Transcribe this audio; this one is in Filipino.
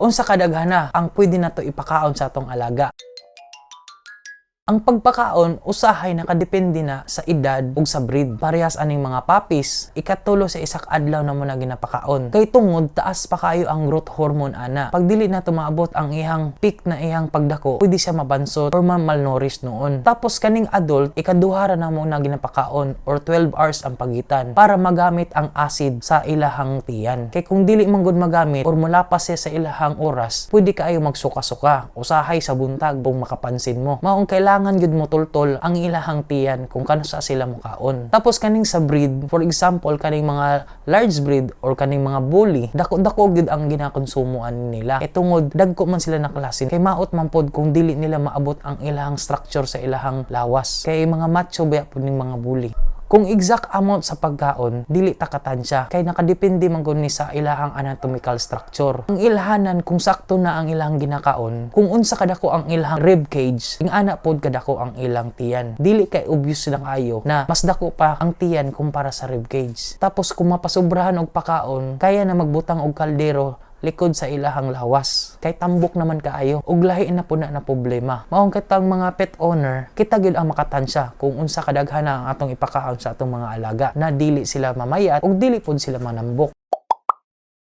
unsa kadaghana ang pwede nato ipakaon sa atong alaga. Ang pagpakaon usahay nakadepende na sa edad ug sa breed. Parehas aning mga puppies, ikatulo sa isak adlaw na mo na ginapakaon. Kay tungod taas pa kayo ang growth hormone ana. Pag dili na tumaabot ang ihang peak na ihang pagdako, pwede siya mabansot or ma-malnourished noon. Tapos kaning adult, ikaduhara na mo na ginapakaon or 12 hours ang pagitan para magamit ang acid sa ilahang tiyan. Kay kung dili man gud magamit or mula pa siya sa ilahang oras, pwede kaayo magsuka-suka. Usahay sa buntag kung makapansin mo. Maong kailangan gud mo tultol ang ilahang tiyan kung kano sa sila mukaon. Tapos kaning sa breed, for example, kaning mga large breed or kaning mga bully, dako-dako gud ang ginakonsumoan nila. E tungod dagko man sila na klase kay maot man pod kung dili nila maabot ang ilahang structure sa ilahang lawas. Kay mga macho baya pod ning mga bully. Kung exact amount sa pagkaon, dili takatan siya. Kay nakadepende man gud ni sa ilahang anatomical structure. Ang ilhanan kung sakto na ang ilahang ginakaon, kung unsa kadako ang ilahang rib cage, ing ana pod kadako ang ilang tiyan. Dili kay obvious lang ayo na mas dako pa ang tiyan kumpara sa rib cage. Tapos kung mapasobrahan og pakaon, kaya na magbutang og kaldero likod sa ilahang lawas. Kay tambok naman kaayo ug lahi na puna na problema. Maong kitang mga pet owner, kita gyud ang makatansya kung unsa kadaghana ang atong ipakaon sa atong mga alaga na dili sila mamayat ug dili pod sila manambok.